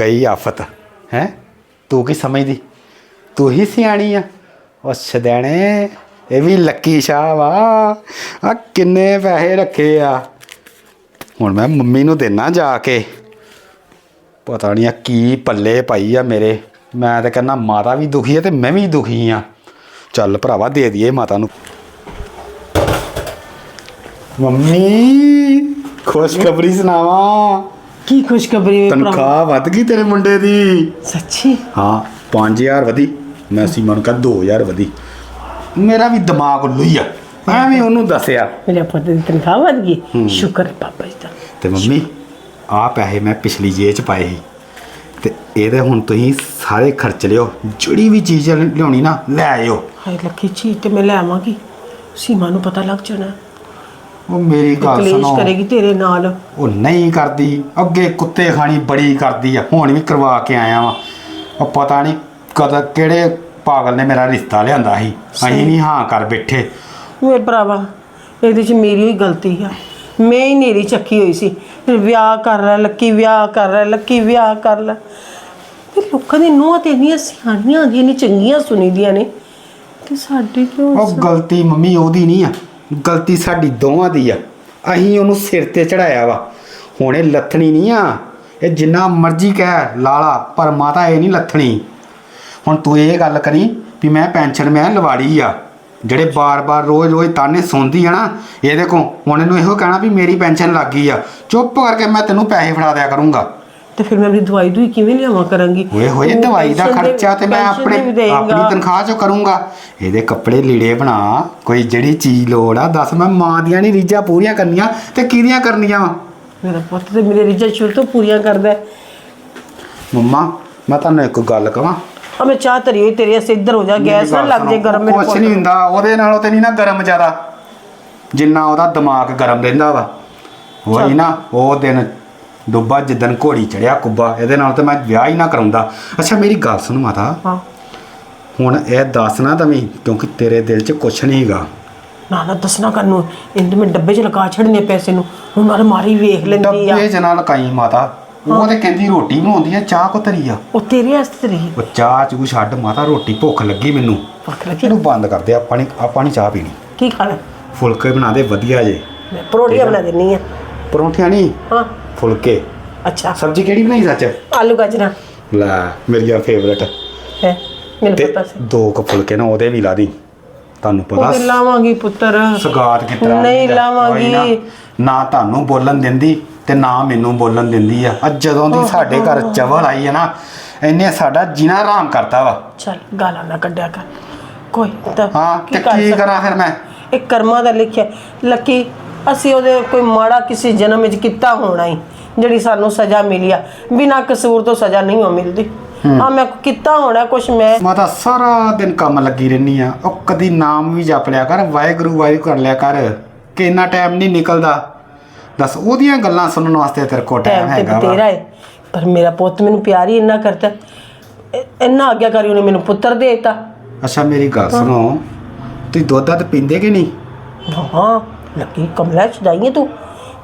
ਗਈ ਆਫਤ, ਹੈ? ਤੂੰ ਕੀ ਸਮਝਦੀ? ਤੂੰ ਹੀ ਸਿਆਣੀ ਆ। ਉਹ ਸਦੈਣੇ, ਇਹ ਵੀ ਲੱਕੀ ਸ਼ਾਹ ਵਾ। ਆ ਕਿੰਨੇ ਪੈਸੇ ਰੱਖੇ ਆ। ਹੁਣ ਮੈਂ ਮੰਮੀ ਨੂੰ ਦੇਣਾ ਜਾ ਕੇ। ਪਤਾ ਨਹੀਂ ਆ ਕੀ ਪੱਲੇ ਪਾਈ ਆ ਮੇਰੇ। ਮੈਂ ਤਾਂ ਕਹਿੰਦਾ ਮਾਤਾ ਵੀ ਦੁਖੀ ਆ ਤੇ ਮੈਂ ਵੀ ਦੁਖੀ ਆ। ਚੱਲ ਭਰਾਵਾ ਦੇ ਦਈਏ ਮਾਤਾ ਨੂੰ। ਮੰਮੀ! ਖੁਸ਼ਖਬਰੀ ਸੁਣਾਵਾ। ਕੀ ਖੁਸ਼ਖਬਰੀ ਵੇ ਭਰਾ? ਤਨਖਾਹ ਵੱਧ ਗਈ ਤੇਰੇ ਮੁੰਡੇ ਦੀ। ਸੱਚੀ? ਹਾਂ 5000 ਵਧੀ। ਮੈਂ ਸੀਮਾ ਨੂੰ ਕਹਾ 2000 ਵਧੀ। ਮੇਰਾ ਵੀ ਦਿਮਾਗ ਉੱਲੂ ਆ। ਮੈਂ ਵੀ ਉਹਨੂੰ ਦੱਸਿਆ। ਮੇਰੇ ਪੁੱਤ ਦੀ ਤਨਖਾਹ ਵਧ ਗਈ। ਸ਼ੁਕਰ ਹੈ ਬਾਬਾ ਜੀ ਦਾ। ਤੇ ਮੰਮੀ ਆਹ ਪੈਸੇ ਮੈਂ ਪਿਛਲੀ ਜੇਬ ਚ ਪਾਏ ਸੀ। ਤੇ ਇਹਦੇ ਹੁਣ ਤੁਸੀਂ ਸਾਰੇ ਖਰਚ ਲਿਓ। ਜਿਹੜੀ ਵੀ ਚੀਜ਼ ਲਿਆਉਣੀ ਨਾ ਲੈ ਆਇਓ। ਹਾਏ ਲੱਕੀ ਚੀਜ਼ ਤੇ ਮੈਂ ਲੈ ਆਵਾਂਗੀ। ਸੀਮਾ ਨੂੰ ਪਤਾ ਲੱਗ ਜਾਣਾ। ਉਹ ਮੇਰੀ ਗੱਲ ਕਲੇਸ਼ ਸੁਣੋ ਕਰੇਗੀ ਤੇਰੇ ਨਾਲ। ਉਹ ਨਹੀਂ ਕਰਦੀ। ਅੱਗੇ ਕੁੱਤੇ ਖਾਣੀ ਬੜੀ ਕਰਦੀ ਆ। ਹੁਣ ਵੀ ਕਰਵਾ ਕੇ ਆਇਆ ਵਾਂ। ਉਹ ਪਤਾ ਨਹੀਂ ਕਦ ਕਿਹੜੇ ਪਾਗਲ ਨੇ ਮੇਰਾ ਰਿਸ਼ਤਾ ਲਿਆਂਦਾ ਸੀ। ਅਸੀਂ ਨਹੀਂ ਹਾਂ ਕਰ ਬੈਠੇ। ਮੇਰੇ ਭਰਾਵਾ ਇਹਦੇ 'ਚ ਮੇਰੀ ਹੀ ਗਲਤੀ ਆ। ਮੈਂ ਹੀ ਨੇਰੀ ਚੱਕੀ ਹੋਈ ਸੀ। ਵਿਆਹ ਕਰ ਲੈ ਲੱਕੀ ਵਿਆਹ ਕਰ ਲੈ ਲੱਕੀ ਵਿਆਹ ਕਰ ਲੈ। ਤੇ ਲੋਕਾਂ ਦੀ ਨੂੰਹਾਂ ਤੇ ਇੰਨੀਆਂ ਸਿਆਣੀਆਂ ਆਉਂਦੀਆਂ ਨੇ ਚੰਗੀਆਂ ਸੁਣੀਦੀਆਂ ਨੇ। ਤੇ ਸਾਡੀ ਕਿਉਂ ਉਹ ਗਲਤੀ ਮੰਮੀ ਉਹਦੀ ਨਹੀਂ ਆ। ਗਲਤੀ ਸਾਡੀ ਦੋਵਾਂ ਦੀ ਆ। ਅਸੀਂ ਉਹਨੂੰ ਸਿਰ ਤੇ ਚੜਾਇਆ ਵਾ। ਹੁਣ ਇਹ ਲੱਥਣੀ ਨਹੀਂ ਆ। ਇਹ ਜਿੰਨਾ ਮਰਜ਼ੀ ਕਹਿ, ਲਾਲਾ, ਪਰ ਮਾਤਾ ਇਹ ਨਹੀਂ ਲੱਥਣੀ। ਹੁਣ ਤੂੰ ਇਹ ਗੱਲ ਕਰੀ ਵੀ ਮੈਂ ਪੈਨਸ਼ਨ ਮੈਂ ਲਵਾੜੀ ਆ। ਜਿਹੜੇ ਬਾਰ-ਬਾਰ, ਰੋਜ਼-ਰੋਜ਼ ਤਾਨੇ ਸੁਣਦੀ ਆ ਨਾ ਇਹਦੇ ਕੋ ਹੁਣ ਇਹਨੂੰ ਇਹੋ ਕਹਿਣਾ ਵੀ ਮੇਰੀ ਪੈਨਸ਼ਨ ਲੱਗ ਗਈ ਆ। ਚੁੱਪ ਕਰਕੇ ਮੈਂ ਤੈਨੂੰ ਪੈਸੇ ਫੜਾ ਦਿਆ ਕਰੂੰਗਾ। ਤੇ ਫਿਰ ਮੈਂ ਆਪਣੀ ਦਵਾਈ ਦੂਈ ਕਿਵੇਂ ਲਿਆਵਾਂ ਕਰਾਂਗੀ? ਓਏ ਹੋਏ ਦਵਾਈ ਦਾ ਖਰਚਾ ਤੇ ਮੈਂ ਆਪਣੇ। ਆਪਣੀ ਤਨਖਾਹ ਚੋਂ ਕਰੂੰਗਾ। ਇਹਦੇ ਕੱਪੜੇ ਲੀੜੇ ਬਣਾ ਕੋਈ ਜਿਹੜੀ ਚੀਜ਼ ਲੋੜ ਆ ਦੱਸ ਮੈਂ ਮਾਂ ਦੀਆਂ ਨਹੀਂ ਰੀਝਾਂ ਪੂਰੀਆਂ ਕਰਨੀਆਂ ਤੇ ਕਿਹਦੀਆਂ ਕਰਨੀਆਂ ਮੇਰਾ ਪੁੱਤ ਤੇ ਮੇਰੇ ਰਿਜਾ ਸ਼ੁਰੂ ਤੋਂ ਪੂਰੀਆਂ ਕਰਦਾ। ਮੰਮਾ ਮੈਂ ਤੁਹਾਨੂੰ ਇੱਕ ਗੱਲ ਕਵਾਂ। ਆ ਮੈਂ ਚਾਹ ਧਰੀ ਹੋਈ ਤੇਰੇ ਵਾਸਤੇ ਇੱਧਰ ਹੋ ਜਾ ਗੈਸ ਨਾ ਲੱਗ ਜੇ ਗਰਮ ਮੇਰੇ ਕੁਛ ਨਹੀਂ ਹੁੰਦਾ ਉਹਦੇ ਨਾਲੋਂ ਤੇ ਨਹੀਂ ਨਾ ਗਰਮ ਜ਼ਿਆਦਾ। ਜਿੰਨਾ ਉਹਦਾ ਦਿਮਾਗ ਗਰਮ ਰਹਿੰਦਾ ਵਾ। ਉਹੀ ਨਾ ਉਹ ਦਿਨ ਡੁੱਬਾ ਜਿੱਦਣ ਘੋੜੀ ਚੜਿਆ ਕੁੱਬਾ ਇਹਦੇ ਨਾਲ ਤੇ ਮੈਂ ਵਿਆਹ ਹੀ ਨਾ ਕਰਾਉਂਦਾ। ਅੱਛਾ ਮੇਰੀ ਗੱਲ ਸੁਣ ਮਾਤਾ। ਹਾਂ। ਹੁਣ ਇਹ ਦੱਸ ਨਾ ਤਵੀਂ ਕਿਉਂਕਿ ਤੇਰੇ ਦਿਲ 'ਚ ਕੁਛ ਨਹੀਂ ਹੈਗਾ। ਨਾ ਨਾ ਦੱਸਣਾ ਕਰਨੂ ਇੰਦ ਮੈਂ ਡੱਬੇ 'ਚ ਲਗਾ ਛੱਡਨੇ ਪੈਸੇ ਨੂੰ। ਹੁਣ ਨਾਲ ਮਾਰੀ ਵੇਖ ਲੈਂਦੀ ਆ। ਡੱਬੇ ਚ ਨਾਲ ਕਾਈ ਮਾਤਾ। ਉਹ ਤੇ ਕਹਿੰਦੀ ਰੋਟੀ ਬਣਾਉਂਦੀ ਆ ਚਾਹ ਕੋ ਤਰੀ ਆ। ਉਹ ਤੇਰੇ ਵਾਸਤੇ ਰਹੀ ਉਹ ਚਾਹ ਚੂ ਛੱਡ ਮਾਤਾ ਰੋਟੀ ਭੁੱਖ ਲੱਗੀ ਮੈਨੂੰ। ਭੁੱਖ ਲੱਗੀ। ਇਹਨੂੰ ਬੰਦ ਕਰ ਦੇ ਆਪਾਂ ਨਹੀਂ ਆਪਾਂ ਨਹੀਂ ਚਾਹ ਪੀਣੀ। ਕੀ ਖਾਣਾ? ਫੁਲਕੇ ਬਣਾ ਦੇ ਵਧੀਆ ਜੇ। ਮੈਂ ਪਰੋੜੀਆਂ ਬਣਾ ਦਿੰਨੀ ਆ। ਪਰੌਂਠਿਆਂ ਨਹੀਂ ਹਾਂ। ਫੁਲਕੇ। ਅੱਛਾ। ਸਬਜ਼ੀ ਕਿਹੜੀ ਬਣਾਈ ਸੱਚ? ਆਲੂ ਗਾਜਰਾਂ। ਲੈ ਮੇਰੀ ਫੇਵਰਟ ਹੈ ਮੈਨੂੰ ਤੇ ਪਤਾ ਸੀ। ਦੋ ਕ ਫੁਲਕੇ ਨਾ ਉਹਦੇ ਵੀ ਲਾ ਦੀ। ਤੁਹਾਨੂੰ ਉਹ ਪਤਾ ਤੇ ਲਾਵਾਂਗੀ ਪੁੱਤਰ। ਸਗਾਤ ਕਿਸ ਤਰ੍ਹਾਂ ਨਹੀਂ। ਲਾਵਾਂਗੀ। ਉਹੀ ਨਾ, ਤੁਹਾਨੂੰ ਬੋਲਣ ਦਿੰਦੀ ਤੇ ਨਾ ਮੈਨੂੰ ਬੋਲਣ ਦਿੰਦੀ ਆ। ਅੱਜ ਜਦੋਂ ਦੀ ਸਾਡੇ ਘਰ ਚਵਲ ਆਈ ਹੈ ਨਾ ਇਹਨੇ ਸਾਡਾ ਜੀਣਾ ਆਰਾਮ ਕਰਤਾ ਵਾ। ਚੱਲ ਗਾਲਾਂ ਨਾ ਕੱਢਿਆ ਕਰ। ਕੋਈ ਤਾਂ ਹਾਂ ਤੇ ਕੀ? ਕਰਾਂ ਫਿਰ ਮੈਂ? ਇਹ ਕਰਮਾਂ ਦਾ ਲਿਖਿਆ। ਲੱਕੀ ਅਸੀਂ ਉਹਦੇ ਕੋਈ ਮਾੜਾ ਕਿਸੇ ਜਨਮ ਵਿੱਚ ਕੀਤਾ ਹੋਣਾ ਹੀ ਜਿਹੜੀ ਸਾਨੂੰ ਸਜ਼ਾ ਮਿਲੀ ਆ। ਬਿਨਾਂ ਕਸੂਰ ਤੋਂ ਸਜ਼ਾ ਨਹੀਂ ਹੋ ਮਿਲਦੀ। ਆ ਮੈਂ ਕੀਤਾ ਹੋਣਾ ਕੁਛ ਮੈਂ ਮੈਂ ਤਾਂ ਸਾਰਾ ਦਿਨ ਕੰਮ ਲੱਗੀ ਰਹਿਨੀ ਆ। ਉਹ ਕਦੀ ਨਾਮ ਵੀ ਜਪ ਲਿਆ ਕਰ ਵਾਹਿਗੁਰੂ ਵਾਹਿਗੁਰੂ ਕਰ ਲਿਆ ਕਰ ਕਿ ਇੰਨਾ ਟਾਈਮ ਨਹੀਂ ਨਿਕਲਦਾ। ਦੱਸ ਉਹਦੀਆਂ ਗੱਲਾਂ ਸੁਣਨ ਵਾਸਤੇ ਤੇਰੇ ਕੋਲ ਟਾਈਮ ਹੈਗਾ ਬਤੇਰਾ ਵਾ ਹੈ ਪਰ ਮੇਰਾ ਪੁੱਤ ਮੈਨੂੰ ਪਿਆਰ ਹੀ ਇੰਨਾ ਕਰਦਾ। ਇੰਨਾ ਆਗਿਆਕਾਰੀ ਉਹਨੇ ਮੈਨੂੰ ਪੁੱਤਰ ਦੇ ਦਿੱਤਾ। ਅੱਛਾ ਮੇਰੀ ਗੱਲ ਸੁਣੋ। ਤੁਸੀਂ ਦੁੱਧ ਦੱਧ ਪੀਂਦੇ ਕਿ ਨਹੀਂ? ਹਾਂ। ਲੱਕੀ ਕਮਲਾ ਛਦਾਈਏ ਤੂੰ?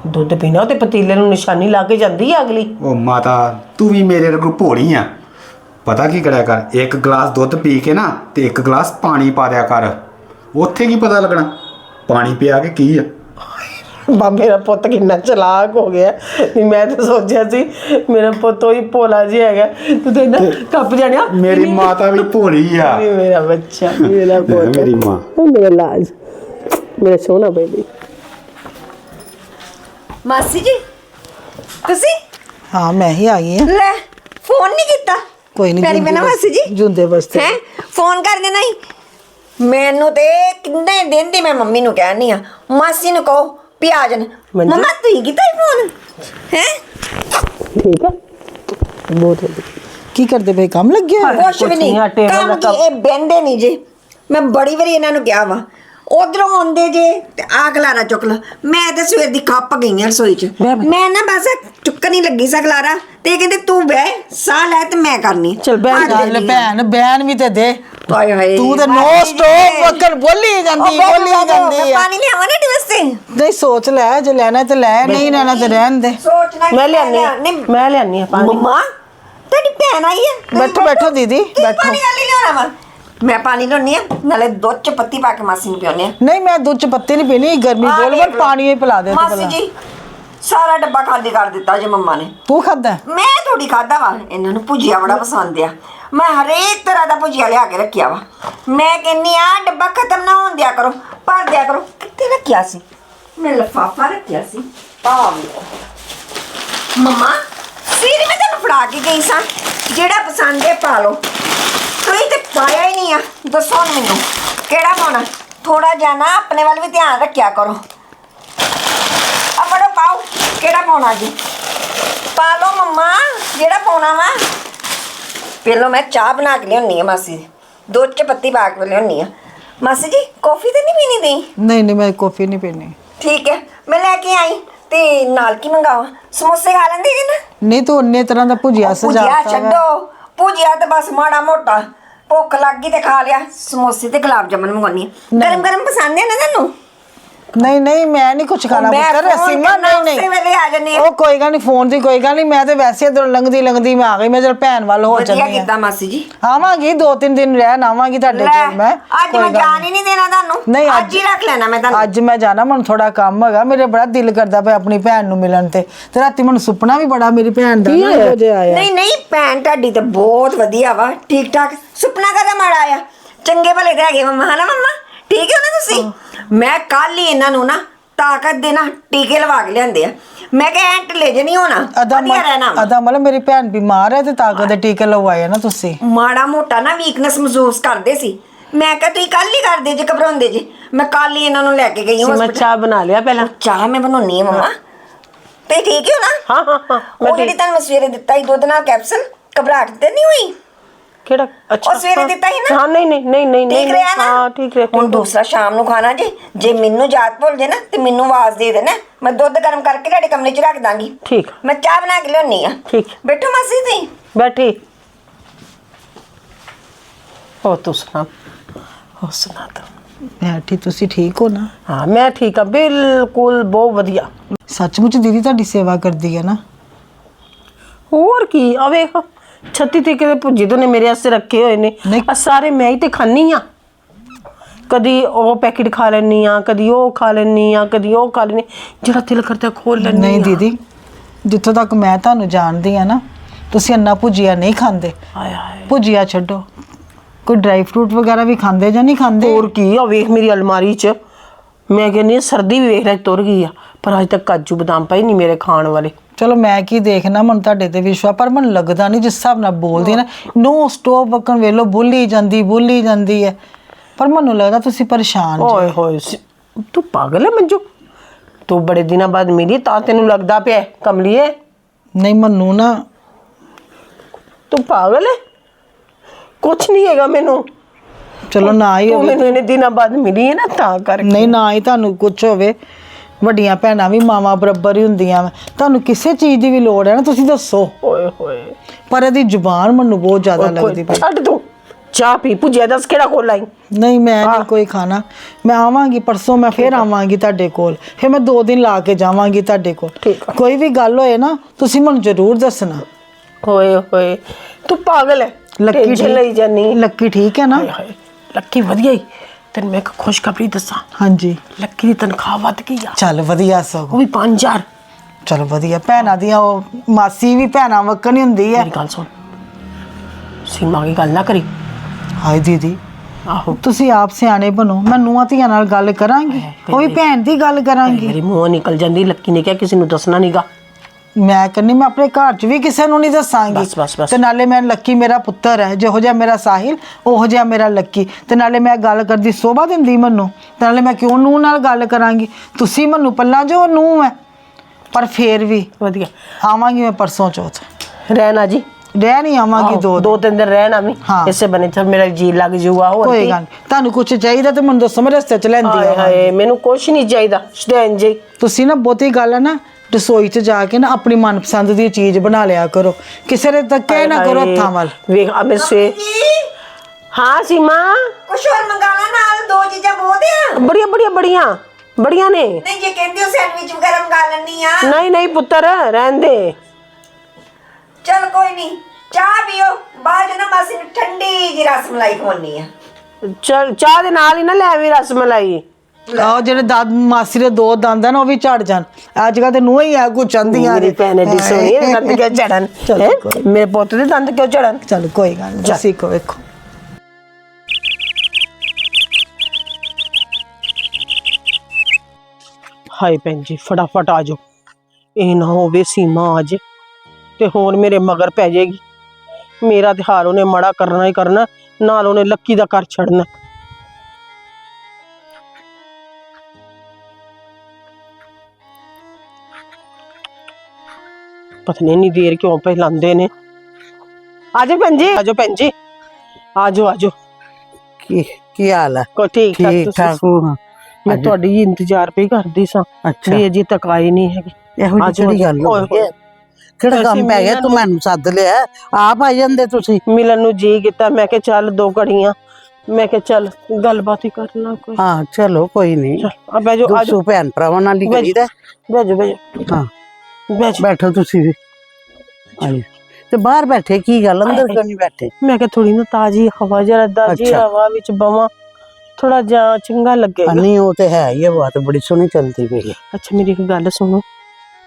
ਦੁੱਧ ਪੀਣਾ ਤੇ ਪਤੀਲੇ ਨੂੰ ਨਿਸ਼ਾਨੀ ਲਾ ਕੇ ਜਾਂਦੀ ਆ ਅਗਲੀ। ਉਹ ਮਾਤਾ ਤੂੰ ਵੀ ਮੇਰੇ ਵਰਗੂ ਭੋਲੀ ਆ। ਪਤਾ ਕੀ ਕਰਿਆ ਕਰ ਇੱਕ ਗਲਾਸ ਦੁੱਧ ਪੀ ਕੇ ਨਾ ਤੇ ਇੱਕ ਗਲਾਸ ਪਾਣੀ ਪਾ ਦਿਆ ਕਰ। ਉੱਥੇ ਕੀ ਪਤਾ ਲੱਗਣਾ? ਪਾਣੀ ਪਿਆ ਕੇ ਕੀ ਆ? ਬਾਬੇ ਦਾ ਪੁੱਤ ਕਿੰਨਾ ਚਲਾਕ ਹੋ ਗਿਆ। ਵੀ ਮੈਂ ਤਾਂ ਸੋਚਿਆ ਸੀ ਮੇਰਾ ਪੁੱਤ ਉਹੀ ਭੋਲਾ ਜਿਹਾ ਹੈਗਾ। ਤੂੰ ਤਾਂ ਇੰਨਾ ਕੱਪ ਜਾਣਿਆ? ਮੇਰੀ ਮਾਤਾ ਵੀ ਭੋਲੀ ਆ। ਮੇਰਾ ਬੱਚਾ ਮੇਰਾ ਪੁੱਤ। ਮੇਰੀ ਮਾਂ। ਉਹ ਮੇਰਾ ਲਾਜ ਮੇਰਾ ਸੋਹਣਾ ਬੇਬੀ। ਮਾਸੀ ਜੀ ਤੁਸੀਂ? ਹਾਂ ਮੈਂ ਹੀ ਆ ਗਈ ਆ ਲੈ ਫੋਨ ਨਹੀਂ ਕੀਤਾ? ਕੋਈ ਨਹੀਂ ਪੈਰੀ ਪੈਣਾ ਮਾਸੀ ਜੀ। ਜੁੰਦੇ ਬਸਤੇ ਹੈ ਫੋਨ ਕਰ ਦੇਣਾ ਹੀ ਮੈਨੂੰ ਤੇ ਕਿੰਨੇ ਦਿਨ ਦੀ ਮੈਂ ਮੰਮੀ ਨੂੰ ਕਹਿਣੀ ਆ। ਮਾਸੀ ਨੂੰ ਕਹੋ ਮੰਜੂ? ਮਮਾ ਤੂੰ ਕੀਤਾ ਹੀ ਫੋਨ? ਹੈ? ਠੀਕ ਆ। ਬਹੁਤ ਕੀ ਕਰਦੇ ਬਈ ਕੰਮ ਲੱਗਿਆ? ਕੁਛ ਵੀ ਨਹੀਂ। ਕੰਮ ਕੀ। ਇਹ ਬੈੰਦੇ ਨਹੀਂ ਜੇ। ਮੈਂ ਬੜੀ ਵਾਰੀ ਇਹਨਾਂ ਨੂੰ ਕਿਹਾ ਵਾ ਉਧਰੋਂ ਆਉਂਦੇ ਜੇ ਤੇ ਆ ਖਲਾਰਾ ਚੁੱਕ ਲਾ ਮੈਂ ਤੇ ਸਵੇਰ ਦੀ ਖੱਪ ਗਈ ਆ ਰਸੋਈ 'ਚ। ਬਹਿ ਬਹਿ। ਮੈਂ ਨਾ ਬਸ ਚੁੱਕਣ ਹੀ ਲੱਗੀ ਸਾ ਖਲਾਰਾ ਤੇ ਇਹ ਕਹਿੰਦੇ ਤੂੰ ਬਹਿ ਸਾਹ ਲੈ ਤੇ ਮੈਂ ਕਰਨੀ ਚੱਲ ਬਹਿ ਆ ਜਾ, ਜਾਂਦੀ ਚੱਲ ਆ। ਭੈਣ ਬੈਨ ਵੀ ਤੇ ਦੇ। ਹਾਏ ਹਾਏ ਤੂੰ ਤੇ ਨੋ ਮਾਸੀ ਜੀ। ਸਟਾਪ ਵਕਰ ਬੋਲੀ ਉਹ ਜਾਂਦੀ ਬੋਲੀ ਜਾਂਦੀ ਮੈਂ ਆ। ਪਾਣੀ ਲਿਆਵਾਂ ਨਾ ਡਿਵਸਤੇ ਨਹੀਂ ਸੋਚ ਲੈ ਜੇ ਲੈਣਾ ਤੇ ਲੈ ਨਹੀਂ ਲੈਣਾ ਤੇ ਰਹਿਣ ਦੇ। ਸੋਚਣਾ ਮੈਂ ਲਿਆਨੀ ਆ ਮੈਂ ਲਿਆਨੀ ਆ ਪਾਣੀ। ਮੰਮਾ ਤੇਰੀ ਭੈਣ ਆਈ ਹੈ ਬੈਠੋ ਬੈਠੋ ਦੀਦੀ ਬੈਠੋ। ਪਾਣੀ ਵਾਲੀ ਲਿਆਉਣਾ ਵਾ? ਮੈਂ ਪਾਣੀ ਲਾਉਣੀ ਆ ਨਾਲੇ ਦੁੱਧ ਚ ਪੱਤੀ ਪਾ ਕੇ ਮਾਸੀ ਨੂੰ ਪਿਉਣੇ ਆ। ਨਹੀਂ ਮੈਂ ਦੁੱਧ ਚ ਪੱਤੀ ਨਹੀਂ ਪੀਣੀ ਗਰਮੀ ਆਹ ਬੋਲ ਦੇਖ ਬੋਲ ਲਓ। ਪਾਣੀ ਹੀ ਪਿਲਾ ਦੇ ਤੂੰ ਮਾਸੀ ਭਲਾ। ਜੀ ਸਾਰਾ ਡੱਬਾ ਖਾਲੀ ਕਰ ਦਿੱਤਾ ਜੇ ਮੰਮਾ ਨੇ। ਤੂੰ ਖਾਦਾ ਮੈਂ ਥੋੜੀ ਖਾਦਾ ਵਾ ਇਹਨਾਂ ਨੂੰ ਭੁਜੀਆ ਬੜਾ ਪਸੰਦ ਆ। ਮੈਂ ਹਰੇਕ ਤਰ੍ਹਾਂ ਦਾ ਭੁਜੀਆ ਲਿਆ ਕੇ ਰੱਖਿਆ ਵਾ। ਮੈਂ ਕਹਿੰਨੀ ਆ ਡੱਬਾ ਖਤਮ ਨਾ ਹੋਣ ਦਿਆ ਕਰੋ ਭਰ ਦਿਆ ਕਰੋ। ਕਿੱਥੇ ਰੱਖਿਆ ਸੀ? ਮੈਂ ਲਫਾਫਾ ਰੱਖਿਆ ਸੀ। ਆ ਵੇਖੋ। ਮਮਾ ਸੀਰੀ ਮੈਂ ਤੈਨੂੰ ਫੜਾ ਕੇ ਗਈ ਸਾਂ। ਜਿਹੜਾ ਪਸੰਦ ਹੈ ਪਾ ਲਓ। ਪਾਇਆ ਹੀ ਨਹੀਂ ਆ ਦੱਸੋ ਹੁਣ ਮੈਨੂੰ ਕਿਹੜਾ ਪਾਉਣਾ? ਥੋੜਾ ਜਿਹਾ ਨਾ ਆਪਣੇ ਵੱਲ ਵੀ ਧਿਆਨ ਰੱਖਿਆ ਕਰੋ। ਆ ਫੜੋ ਪਾਓ ਕਿਹੜਾ ਪਾਉਣਾ ਜੀ ਪਾ ਲਓ ਮੰਮਾ ਜਿਹੜਾ ਪਾਉਣਾ ਵਾ। ਪਹਿਲਾਂ ਮੈਂ ਚਾਹ ਬਣਾ ਕੇ ਲਿਆਉਣੀ ਆ ਮਾਸੀ ਦੀ। ਦੁੱਧ ਚ ਪੱਤੀ ਪਾ ਕੇ ਲਿਆਉਣੀ ਆ। ਮਾਸੀ ਜੀ ਕਾਫੀ ਤੇ ਨਹੀਂ ਪੀਣੀ ਨਹੀਂ ਨਹੀਂ ਨਹੀਂ ਮੈਂ ਕਾਫੀ ਨਹੀਂ ਪੀਣੀ। ਠੀਕ ਹੈ ਮੈਂ ਲੈ ਕੇ ਆਈ ਤੇ ਨਾਲ ਕੀ ਮੰਗਾਵਾਂ? ਸਮੋਸੇ ਖਾ ਲੈਂਦੇ ਜੀ ਨਾ? ਨਹੀਂ ਤੂੰ ਉਨੇ ਤਰ੍ਹਾਂ ਦਾ ਭੁਜਿਆ ਭੁਜਿਆ ਸਜਾਤਾ ਵਾ। ਛੱਡੋ ਭੁਜਿਆ ਤੇ ਬਸ ਮਾੜਾ ਮੋਟਾ। ਭੁੱਖ ਲੱਗ ਗਈ ਤੇ ਖਾ ਲਿਆ। ਸਮੋਸੇ ਤੇ ਗੁਲਾਬ ਜਾਮਨ ਮੰਗਾਉਣੀ ਆ। ਗਰਮ ਗਰਮ ਪਸੰਦ ਹੈ ਨਾ ਤੁਹਾਨੂੰ ਨਹੀਂ ਨਹੀਂ ਮੈਂ ਨਹੀਂ ਕੁਝ ਖਾਣਾ ਮੈਂ ਪੁੱਤਰ ਫੋਨ ਸੀਮਾ ਕਰਨਾ, ਨਹੀਂ ਉਸੇ ਵੇਲੇ ਆ ਜਾਂਦੇ ਨਹੀਂ ਆ। ਉਹ ਕੋਈ ਗੱਲ ਨਹੀਂ ਫੋਨ ਦੀ ਕੋਈ ਗੱਲ ਨਹੀਂ ਮੈਂ ਤੇ ਵੈਸੇ ਇਧਰ ਲੰਘਦੀ ਲੰਘਦੀ ਮੈਂ ਆ ਗਈ ਮੈਂ ਜਦ ਭੈਣ ਵੱਲ ਹੋ ਵਧੀਆ ਚੱਲੀ ਕੀਤਾ ਮਾਸੀ ਜੀ। ਆ ਆਵਾਂਗੀ ਦੋ ਤਿੰਨ ਦਿਨ ਰਹਿਣ ਆਵਾਂਗੀ ਤੁਹਾਡੇ ਲੈ, ਕੋਲ ਮੈਂ। ਅੱਜ ਕੋਈ ਮੈਂ ਗੱਲ ਜਾਣ ਹੀ ਨਹੀਂ ਦੇਣਾ ਤੁਹਾਨੂੰ। ਨਹੀਂ, ਅੱਜ ਅੱਜ- ਹੀ ਰੱਖ ਲੈਣਾ ਮੈਂ ਤੁਹਾਨੂੰ। ਅੱਜ ਮੈਂ ਜਾਣਾ ਮੈਨੂੰ ਥੋੜਾ ਕੰਮ ਹੈਗਾ ਮੇਰੇ ਬੜਾ ਦਿਲ ਕਰਦਾ ਪਿਆ ਆਪਣੀ ਭੈਣ ਨੂੰ ਮਿਲਣ ਤੇ। ਤੇ ਰਾਤੀ ਮੈਨੂੰ ਸੁਪਨਾ ਵੀ ਬੜਾ ਮੇਰੀ ਭੈਣ ਦਾ ਨਾ ਇਹੋ ਜਿਹਾ ਆਇਆ। ਨਹੀਂ ਨਹੀਂ ਭੈਣ ਤੁਹਾਡੀ ਤਾਂ ਬਹੁਤ ਵਧੀਆ ਵਾ ਠੀਕ ਠਾਕ ਸੁਪਨਾ ਕਦਾ ਮਾੜਾ ਆਇਆ? ਚੰਗੇ ਭਲੇ ਤੇ ਹੈਗੇ ਮੰਮਾ ਹਨਾ ਮੰਮਾ? ਠੀਕ ਹੋ ਨਾ ਤੁਸੀਂ? ਮੈਂ ਕੱਲ ਹੀ ਇਹਨਾਂ ਨੂੰ ਨਾ ਤਾਕਤ ਦੇ ਨਾ ਟੀਕੇ ਲਵਾ ਕੇ ਲਿਆਂਦੇ ਆ। ਮੈਂ ਕਿਹਾ ਐਂ ਢਿੱਲੇ ਜੇ ਨਹੀਂ ਹੋਣਾ ਅਦਾ ਵਧੀਆ ਰਹਿਣਾ। ਅਦਾ ਮਤਲਬ ਮੇਰੀ ਭੈਣ ਬਿਮਾਰ ਹੈ ਤੇ ਤਾਕਤ ਦੇ ਟੀਕੇ ਲਵਾਏ ਆ ਨਾ ਤੁਸੀਂ। ਮਾੜਾ ਮੋਟਾ ਨਾ ਵੀਕਨੈਸ ਮਹਿਸੂਸ ਕਰਦੇ ਸੀ। ਮੈਂ ਕਿਹਾ ਤੁਸੀਂ ਕੱਲ ਹੀ ਕਰਦੇ ਜੇ ਘਬਰਾਉਂਦੇ ਜੇ। ਮੈਂ ਕੱਲ ਹੀ ਇਹਨਾਂ ਨੂੰ ਲੈ ਕੇ ਗਈ ਹਾਂ ਮੈਂ। ਚਾਹ ਬਣਾ ਲਿਆ ਪਹਿਲਾਂ। ਚਾਹ ਮੈਂ ਬਣਾਉਣੀ ਹੈ ਮਮਾ। ਤੇ ਠੀਕ ਹੋ ਨਾ? ਹਾਂ ਹਾਂ ਹਾਂ। ਮੈਂ ਉਹ ਜਿਹੜੀ ਤੁਹਾਨੂੰ ਮੈਂ ਸਵੇਰੇ ਦਿੱਤਾ ਸੀ ਦੁੱਧ ਨਾਲ ਕੈਪਸੂਲ ਘਬਰਾਹਟ ਤੇ ਨਹੀਂ ਹੋਈ? ਕਿਹੜਾ? ਅੱਛਾ ਉਹ ਸਵੇਰੇ ਹਾਂ। ਦਿੱਤਾ ਸੀ ਨਾ? ਹਾਂ ਨਹੀਂ ਨਹੀਂ ਨਹੀਂ ਨਹੀਂ ਠੀਕ ਨਹੀਂ, ਰਿਹਾ ਨਾ। ਹਾਂ ਠੀਕ ਰਿਹਾ ਹੁਣ ਦੂਸਰਾ ਸ਼ਾਮ ਨੂੰ ਖਾਣਾ ਜੀ। ਜੇ ਮੈਨੂੰ ਯਾਦ ਭੁੱਲ ਜੇ ਨਾ ਤੇ ਮੈਨੂੰ ਆਵਾਜ਼ ਦੇ ਦੇਣਾ। ਮੈਂ ਦੁੱਧ ਗਰਮ ਕਰਕੇ ਤੁਹਾਡੇ ਕਮਰੇ 'ਚ ਰੱਖ ਦਾਂਗੀ। ਠੀਕ। ਮੈਂ ਚਾਹ ਬਣਾ ਕੇ ਲਿਆਉਣੀ ਆ। ਠੀਕ। ਬੈਠੋ ਮਾਸੀ ਜੀ ਬੈਠੀ। ਹੋ ਤੂੰ ਸੁਣਾ। ਹੋ ਸੁਣਾ ਤੂੰ। ਮੈਂ ਠੀਕ ਤੁਸੀਂ ਠੀਕ ਹੋ ਨਾ? ਹਾਂ ਮੈਂ ਠੀਕ ਆ। ਬਿਲਕੁਲ ਬਹੁਤ ਵਧੀਆ। ਸੱਚਮੁੱਚ ਦੀਦੀ ਤੁਹਾਡੀ ਸੇਵਾ ਕਰਦੀ ਹੈ ਨਾ। ਹੋਰ ਕੀ? ਆ ਵੇਖ। ਛੱਤੀ ਤੀਕੇ ਦੇ ਭੁੱਜੀ ਤੋਂ ਨੇ ਮੇਰੇ ਵਾਸਤੇ ਰੱਖੇ ਹੋਏ ਨੇ। ਨਹੀਂ। ਆ ਸਾਰੇ ਮੈਂ ਹੀ ਤੇ ਖਾਣੀ ਆ ਕਦੀ ਉਹ ਪੈਕੇਟ ਖਾ ਲੈਣੀ ਆ ਕਦੀ ਉਹ ਖਾ ਲੈਣੀ ਆ ਕਦੀ ਉਹ ਖਾ ਲੈਣੀ ਜਿਹੜਾ ਦਿਲ ਕਰਦਾ ਖੋਲ ਲੈਣੀ ਨਹੀਂ ਦੀਦੀ ਜਿੱਥੋਂ ਤੱਕ ਮੈਂ ਤੁਹਾਨੂੰ ਜਾਣਦੀ ਆ ਨਾ ਤੁਸੀਂ ਅੰਨਾ ਭੁਜੀਆ ਨਹੀਂ ਖਾਂਦੇ। ਹਾਏ ਹਾਏ। ਭੁਜੀਆ ਛੱਡੋ। ਕੋਈ ਡਰਾਈ ਫਰੂਟ ਵਗੈਰਾ ਵੀ ਖਾਂਦੇ ਜਾਂ ਨਹੀਂ ਖਾਂਦੇ? ਹੋਰ ਕੀ ਆ ਵੇਖ ਮੇਰੀ ਅਲਮਾਰੀ 'ਚ। ਮੈਂ ਕਹਿੰਨੀ ਆ ਸਰਦੀ ਵੀ ਵੇਖ ਲੈ ਤੁਰ ਗਈ ਆ। ਪਰ ਅਜੇ ਤੱਕ ਕਾਜੂ ਬਦਾਮ ਪਏ ਨਹੀਂ ਮੇਰੇ ਖਾਣ ਵਾਲੇ। ਚਲੋ ਮੈਂ ਕੀ ਦੇਖਣਾ ਮਨ ਤੁਹਾਡੇ ਤੇ ਵਿਸ਼ਵਾ ਪਰ ਮਨ ਲੱਗਦਾ ਨਹੀਂ ਜਿਸ ਹਿਸਾਬ ਨਾਲ ਬੋਲਦੀ ਹੈ ਨਾ ਨੋ ਸਟਾਪ ਵਕਨ ਵੇਲੋ ਬੋਲੀ ਜਾਂਦੀ ਬੋਲੀ ਜਾਂਦੀ ਹੈ। ਪਰ ਮੈਨੂੰ ਲੱਗਦਾ ਤੁਸੀਂ ਪਰੇਸ਼ਾਨ ਜੀ। ਓਏ ਹੋਏ ਸ- ਤੂੰ ਪਾਗਲ ਹੈ ਮੰਜੂ। ਤੂੰ ਬੜੇ ਦਿਨਾਂ ਬਾਅਦ ਮਿਲੀ ਤਾਂ ਤੈਨੂੰ ਲੱਗਦਾ ਪਿਆ ਹੈ, ਕਮਲੀਏ। ਨਹੀਂ ਮੈਨੂੰ ਨਾ। ਤੂੰ ਪਾਗਲ ਹੈ? ਕੁਛ ਨਹੀਂ ਹੈਗਾ ਮੈਨੂੰ। ਚਲੋ ਨਾ ਹੀ ਤੂੰ ਹੋਵੇ। ਮੈਨੂੰ ਇਹਨੇ ਦਿਨਾਂ ਬਾਅਦ ਮਿਲੀ ਹੈ ਨਾ ਤਾਂ ਕਰਕੇ। ਨਹੀਂ ਨਾ ਹੀ ਤੁਹਾਨੂੰ ਕੁਝ ਹੋਵੇ। ਵੱਡੀਆਂ ਭੈਣਾਂ ਵੀ ਮਾਵਾਂ ਬਰਾਬਰ ਹੀ ਹੁੰਦੀਆਂ ਵਾਂ। ਤੁਹਾਨੂੰ ਕਿਸੇ ਚੀਜ਼ ਦੀ ਵੀ ਲੋੜ ਹੈ ਨਾ ਤੁਸੀਂ ਦੱਸੋ। ਓਏ ਹੋਏ। ਪਰ ਇਹਦੀ ਜ਼ੁਬਾਨ ਮੈਨੂੰ ਬਹੁਤ ਜ਼ਿਆਦਾ ਲੱਗਦੀ ਪਈ। ਛੱਡ ਤੂੰ। ਚਾਹ ਪੀ ਪੁੱਜਿਆ ਦੱਸ ਕਿਹੜਾ ਕੋਲ ਆਈ? ਨਹੀਂ ਮੈਂ ਨਹੀਂ ਕੋਈ ਖਾਣਾ। ਮੈਂ ਆਵਾਂਗੀ ਪਰਸੋਂ ਮੈਂ ਫੇਰ ਆਵਾਂਗੀ ਤੁਹਾਡੇ ਕੋਲ। ਫਿਰ ਮੈਂ ਦੋ ਦਿਨ ਲਾ ਕੇ ਜਾਵਾਂਗੀ ਤੁਹਾਡੇ ਕੋਲ। ਠੀਕ ਆ। ਕੋਈ ਵੀ ਗੱਲ ਹੋਏ ਨਾ ਤੁਸੀਂ ਮੈਨੂੰ ਜ਼ਰੂਰ ਦੱਸਣਾ। ਓਏ ਹੋਏ। ਤੂੰ ਪਾਗਲ ਹੈ ਲੱਕੀ Tension ਲਈ ਜਾਨੀ। ਲੱਕੀ ਠੀਕ ਹੈ ਨਾ? ਹਾਏ ਹਾਏ। ਲੱਕੀ ਵਧੀਆ ਹੀ ਤੈਨੂੰ ਮੈਂ ਇੱਕ ਖੁਸ਼ਖਬਰੀ ਦੱਸਾਂ। ਹਾਂਜੀ। ਲੱਕੀ ਦੀ ਤਨਖਾਹ ਵੱਧ ਗਈ ਆ। ਚੱਲ ਵਧੀਆ ਉਹ ਸਗੋਂ ਵੀ 5000 ਚਲ ਵਧੀਆ ਭੈਣਾਂ ਦੀਆਂ ਉਹ ਮਾਸੀ ਵੀ ਭੈਣਾਂ ਵਕਨ ਹੀ ਹੁੰਦੀ ਹੈ ਮੇਰੀ ਗੱਲ ਸੁਣ। ਸੀਮਾ ਦੀ ਗੱਲ ਨਾ ਕਰੀ। ਹਾਏ ਦੀਦੀ ਆਹੋ। ਤੁਸੀਂ ਆਪ ਸਿਆਣੇ ਬਣੋ ਮੈਂ ਨੂੰਹਾਂ ਧੀਆਂ ਨਾਲ ਗੱਲ ਕਰਾਂਗੀ। ਉਹ ਵੀ ਭੈਣ ਦੀ ਗੱਲ ਕਰਾਂਗੀ। ਮੇਰੇ ਮੂੰਹੋਂ ਨਿਕਲ ਜਾਂਦੀ ਲੱਕੀ ਨੇ ਕਿਹਾ ਕਿਸੇ ਨੂੰ ਦੱਸਣਾ ਨਹੀਂਗਾ ਮੈਂ ਕਹਿੰਨੀ ਮੈਂ ਆਪਣੇ ਘਰ 'ਚ ਵੀ ਕਿਸੇ ਨੂੰ ਨਹੀਂ ਦੱਸਾਂਗੀ। ਬਸ, ਬਸ, ਬਸ। ਤੇ ਨਾਲੇ ਮੈਂ ਲੱਕੀ ਮੇਰਾ ਪੁੱਤਰ ਹੈ ਜਿਹੋ ਜਿਹਾ ਮੇਰਾ ਸਾਹਿਲ ਉਹੋ ਜਿਹਾ ਮੇਰਾ ਲੱਕੀ। ਤੇ ਨਾਲੇ ਮੈਂ ਗੱਲ ਕਰਦੀ ਸੋਭਾ ਦਿੰਦੀ ਮੈਨੂੰ। ਤੇ ਨਾਲੇ ਮੈਂ ਕਿਉਂ ਨੂੰ ਨਾਲ ਗੱਲ ਕਰਾਂਗੀ? ਤੁਸੀਂ ਮੈਨੂੰ ਪੱਲਾ ਜੋ ਨੂੰ ਹੈ। ਪਰ ਫੇਰ ਵੀ ਵਧੀਆ। ਆਵਾਂਗੀ ਮੈਂ ਪਰਸੋਂ ਚੌਥ। ਰਹਿਣਾ ਜੀ। ਰਹਿ ਨਹੀਂ ਆਵਾਂਗੀ ਆਹੋ, ਦੋ ਦੋ ਤਿੰਨ ਦਿਨ ਰਹਿਣਾ ਵੀ ਹਾਂ। ਇਸੇ ਬਨੇ ਚ ਮੇਰਾ ਜੀ ਲੱਗ ਜਾਊਗਾ ਹੋਰ ਕੋਈ ਕੀ। ਗੱਲ। ਤੁਹਾਨੂੰ ਕੁਝ ਚਾਹੀਦਾ ਤੇ ਮੈਨੂੰ ਦੱਸੋ ਮੈਂ ਰਸਤੇ 'ਚ ਲੈਂਦੀ ਆ ਹਾਏ ਮੈਨੂੰ ਕੁਛ ਨਹੀਂ ਚਾਹੀਦਾ। ਜੀ। ਤੁਸੀਂ ਨਾ ਬਹੁਤੀ ਗੱਲ ਹੈ ਨਾ ਰਸੋਈ 'ਚ ਜਾ ਕੇ ਨਾ ਆਪਣੀ ਮਨਪਸੰਦ ਦੀ ਚੀਜ਼ ਬਣਾ ਲਿਆ ਕਰੋ। ਕਿਸੇ ਦੇ ਧੱਕੇ ਨਾ ਕਰੋ ਹੱਥਾਂ ਵੱਲ। ਵੇਖ ਆ ਮੈਂ ਸਵੇ ਹਾਂ ਸੀਮਾ? ਕੁਛ ਹੋਰ ਮੰਗਾਣਾ ਨਾਲ? ਦੋ ਚੀਜ਼ਾਂ ਬਹੁਤ ਆ। ਬੜੀਆਂ ਬੜੀਆਂ ਬੜੀਆਂ ਬੜੀਆਂ ਨੇ। ਨਹੀਂ ਜੇ ਕਹਿੰਦੇ ਹੋ ਸੈਂਡਵਿਚ ਵਗੈਰਾ ਮੰਗਾ ਲੈਣੀ ਆ। ਨਹੀਂ ਨਹੀਂ ਪੁੱਤਰ ਰਹਿਣ ਦੇ। ਚਲ ਕੋਈ ਨਹੀਂ ਚਾਹ ਪੀਓ। ਬਾਅਦ ਚ ਨਾ ਮਾਸੀ ਨੂੰ ਠੰਡੀ ਜੀ ਰਸ ਮਲਾਈ ਖਵਾਉਣੀ ਆ। ਚਲ ਚਾਹ ਦੇ ਨਾਲ ਹੀ ਨਾ ਲੈ ਆਵੀਂ ਰਸ ਮਲਾਈ। ਆਹ ਜਿਹੜੇ ਦੰਦ ਮਾਸੀ ਦੇ ਦੋ ਦੰਦ ਹਨ ਉਹ ਵੀ ਝੜ ਜਾਣ। ਅੱਜ ਕੱਲ ਤੇ ਨੂੰ ਹੀ ਆ ਕੋ ਚੰਦੀਆਂ ਮੇਰੀ ਭੈਣ ਦੀ ਸੋਹਣੀ ਇਹਦੇ ਦੰਦ ਕਿਉਂ ਝੜਨ? ਚਲੋ ਹੈਂ? ਕੋਈ। ਮੇਰੇ ਪੁੱਤ ਦੇ ਦੰਦ ਕਿਉਂ ਝੜਨ? ਚਲ ਕੋਈ ਗੱਲ ਨਹੀਂ ਤੁਸੀਂ ਕੋ ਵੇਖੋ। ਹਾਏ ਭੈਣ ਜੀ ਫਟਾਫਟ ਆ ਜਾਓ। ਇਹ ਨਾ ਹੋਵੇ ਸੀਮਾ ਅੱਜ ਤੇ ਹੋਰ ਮੇਰੇ ਮਗਰ ਪੈ ਜਾਏਗੀ। ਮੇਰਾ ਤੇ ਹਾਲ ਉਹਨੇ ਮੜਾ ਕਰਨਾ ਹੀ ਕਰਨਾ ਨਾਲ ਉਹਨੇ ਲੱਕੀ ਦਾ ਘਰ ਛੱਡਣਾ। ਪਤਾ ਨਹੀਂ ਇੰਨੀ ਦੇਰ ਕਿਉਂ ਪੈ ਲਾਂਦੇ ਨੇ ਆਜੋ ਭੈਣ ਜੀ ਆਜੋ ਭੈਣ ਜੀ ਆਜੋ ਆਜੋ ਕੀ ਕੀ ਹਾਲ ਹੈ ਕੋ ਠੀਕ ਠਾਕ ਠੀਕ ਤੁਸੀਂ ਠਾਕ ਹੋ ਮੈਂ ਤੁਹਾਡੀ ਹੀ ਇੰਤਜ਼ਾਰ ਪਈ ਕਰਦੀ ਸਾਂ ਅੱਛਾ ਵੀ ਅਜੇ ਤੱਕ ਆਈ ਨਹੀਂ ਹੈਗੀ ਇਹੋ ਜਿਹੀ ਆਜੋ, ਕਿਹੜੀ ਗੱਲ ਹੋ ਓਏ ਗਈ ਹੈ? ਕਿਹੜਾ ਅਸੀਂ ਕੰਮ ਪੈ ਗਿਆ ਮਿਲਣ ਤੂੰ ਮੈਨੂੰ ਸੱਦ ਲਿਆ ਆਪ ਆ ਜਾਂਦੇ ਤੁਸੀਂ ਮਿਲਣ ਨੂੰ ਜੀ ਕੀਤਾ ਮੈਂ ਕਿਹਾ ਚੱਲ ਦੋ ਘੜੀਆਂ ਮੈਂ ਕਿਹਾ ਚੱਲ ਗੱਲਬਾਤ ਹੀ ਕਰ ਲਾਂ ਕੋਈ ਹਾਂ ਚਲੋ ਕੋਈ ਨਹੀਂ ਚੱਲ ਆ ਬੈਜੋ ਆਜੋ ਦੁੱਸੂ ਭੈਣ ਭਰਾਵਾਂ ਨਾਲ ਹੀ ਬੈਜੋ। ਕਰੀਦਾ ਬੈਜੋ ਬੈਜੋ ਹਾਂ ਬੈਜੋ ਬੈਠੋ ਤੁਸੀਂ ਵੀ ਆਇਓ ਤੇ ਬਾਹਰ ਬੈਠੇ ਕੀ ਗੱਲ ਅੰਦਰ ਕਿਉਂ ਨਹੀਂ ਬੈਠੇ? ਮੈਂ ਕਿਹਾ ਥੋੜੀ ਨਾ ਤਾਜੀ ਹਵਾ ਜਰਾ ਤਾਜੀ ਅੱਛਾ। ਹਵਾ ਵਿੱਚ ਬਵਾਂ ਥੋੜਾ ਜਿਹਾ ਚੰਗਾ ਲੱਗੇਗਾ ਨਹੀਂ ਉਹ ਤੇ ਹੈ ਹੀ ਹੈ ਬਾਤ ਬੜੀ ਸੋਹਣੀ ਚੱਲਦੀ ਪਈ ਹੈ ਅੱਛਾ ਮੇਰੀ ਇੱਕ ਗੱਲ ਸੁਣੋ।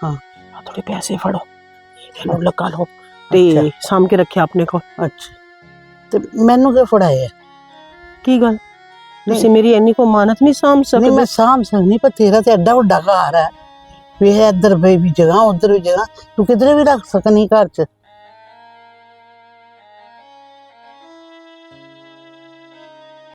ਹਾਂ। ਆ ਥੋੜੇ ਪੈਸੇ ਫੜੋ ਇਹਨੂੰ ਲਗਾ ਲਓ ਤੇ ਅੱਛਾ। ਸਾਂਭ ਕੇ ਰੱਖਿਆ ਆਪਣੇ ਕੋਲ। ਅੱਛਾ। ਤੇ ਮੈਨੂੰ ਕਿਉਂ ਫੜਾਏ ਆ? ਕੀ ਗੱਲ? ਤੁਸੀਂ ਮੇਰੀ ਇੰਨੀ ਕੋ ਮਾਨਤ ਨਹੀਂ ਸਾਂਭ ਨਹੀਂ ਸਕਦੇ? ਮੈਂ ਸਾਂਭ ਸਕਦੀ ਪਰ ਤੇਰਾ ਤੇ ਐਡਾ ਵੱਡਾ ਘਰ ਹੈ। ਵੀ ਇਹ ਇੱਧਰ ਵੀ ਵੀ ਜਗ੍ਹਾ, ਉੱਧਰ ਵੀ ਜਗ੍ਹਾ। ਤੂੰ ਕਿਧਰੇ ਵੀ ਰੱਖ ਸਕਨੀ ਘਰ 'ਚ?